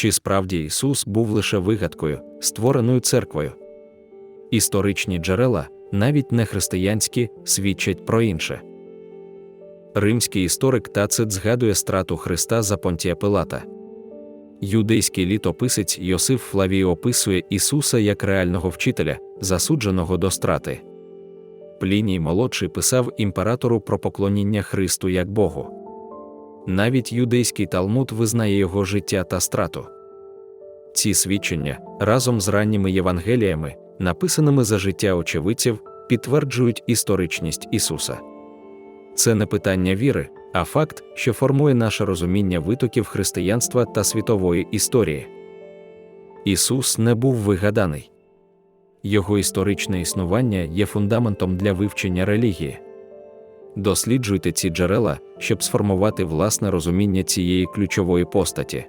Чи справді Ісус був лише вигадкою, створеною церквою? Історичні джерела, навіть не християнські, свідчать про інше. Римський історик Тацит згадує страту Христа за Понтія Пилата. Юдейський літописець Йосиф Флавій описує Ісуса як реального вчителя, засудженого до страти. Пліній молодший писав імператору про поклоніння Христу як Богу. Навіть юдейський Талмуд визнає його життя та страту. Ці свідчення разом з ранніми Євангеліями, написаними за життя очевидців, підтверджують історичність Ісуса. Це не питання віри, а факт, що формує наше розуміння витоків християнства та світової історії. Ісус не був вигаданий. Його історичне існування є фундаментом для вивчення релігії. Досліджуйте ці джерела, щоб сформувати власне розуміння цієї ключової постаті.